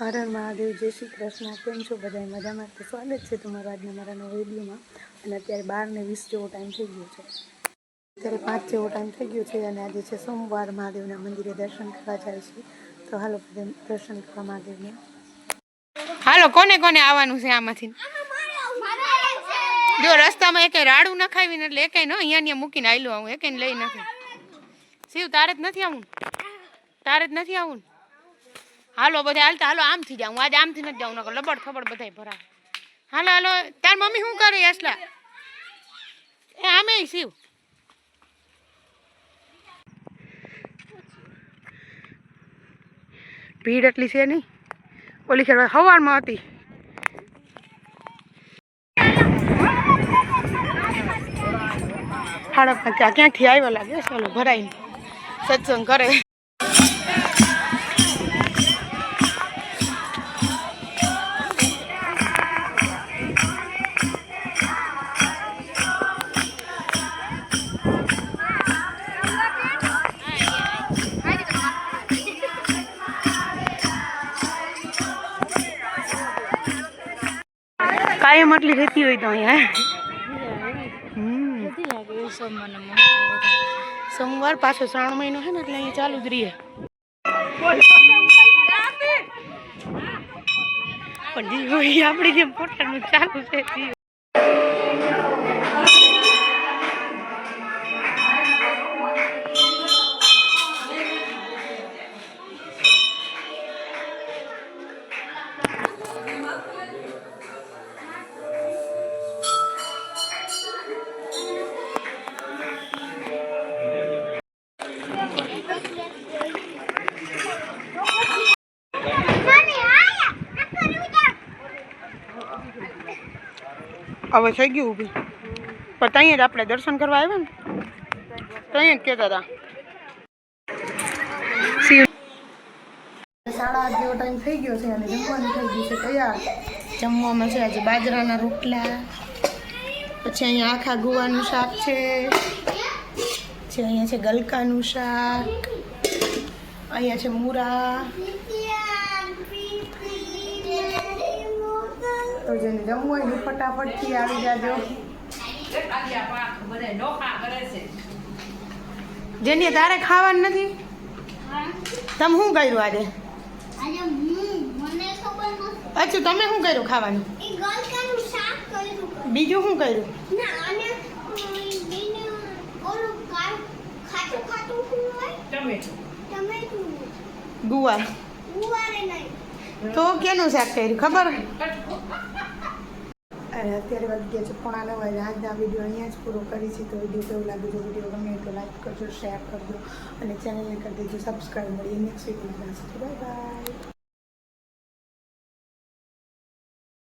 હર મહાદેવ, જય શ્રી કૃષ્ણ. કેમ છો બધા મજામાં? તો સ્વાગત છે તમારું આજના મારા નવા વિડીયોમાં. અને અત્યારે બાર ને વીસ જેવો ટાઈમ થઈ ગયો છે. અત્યારે પાંચ જેવો ટાઈમ થઈ ગયો છે અને આજે છે સોમવાર. મહાદેવના મંદિરે દર્શન કરવા જાય છે. તો હાલો બધા દર્શન કરવા મહાદેવને. હાલો, કોને કોને આવવાનું છે આમાંથી? જો રસ્તામાં એકે રાડું નખાવીને એટલે એકે ન, અહીંયા ત્યાં મૂકીને આવેલું આવું એકે લઈ નથી. શિવ, તારે જ નથી આવું? તારે જ નથી આવું હાલો બધા હાલતા, હાલો, આમથી જાઉં આજે આમથી નથી જાઉં, નકર લબડ ખબર બધાય ભરાય. હાલો હાલો, તાર મમ્મી શું કરે અસલા એ, આમે શિવ. ભીડ એટલી છે નહીં. ઓલી ખેડ સવારમાં હતી. હાડપ ક્યાં ક્યાંથી આવ્યા લાગે ચાલો ભરાઈને. સત્સંગ કરે. કાયમ આટલી રહેતી હોય તો અહીંયા સોમવાર પાછો શ્રાવણ મહિનો છે ને, એટલે અહીં ચાલુ જ રહીએ. પણ જી હોય આપણી જેમ પોતાનું ચાલુ છે હવે થઈ ગયું ઊભી. પણ ત્યાં જ આપણે દર્શન કરવા આવ્યા ને? ત્યાં જ કહેતા હતા. સાડા આઠ જેવો ટાઈમ થઈ ગયો છે અને જમવાનું થઈ ગયું તૈયાર. જમવામાં છે બાજરાના રોટલા, પછી અહીંયા આખા ગુવાનું શાક છે, પછી અહીંયા છે ગલકાનું શાક, અહીંયા છે મૂરા તો જેને જમવું હોય ને ફટાફટથી આવી જાજો. જેની તારે ખાવાનું નથી તમે શું કર્યું આજે? આજે હું મને ખબર નથી. અચ્છા તમે શું કર્યું ખાવાનું? બીજું શું કર્યું? ગુવાર. તો કેનું શાક કર્યું ખબર? અને અત્યારે વાગી ગયા છે, પોણા નવ વાગે આજના વીડિયો અહીંયા જ પૂરો કરી છે, તો વીડિયો કેવું લાગે છે વીડિયો ગમે તો લાઈક કરજો શેર કરજો, અને ચેનલને કરી દેજો સબસ્ક્રાઈબ મળીએ નેક્સ્ટ વિડીયોમાં બાય બાય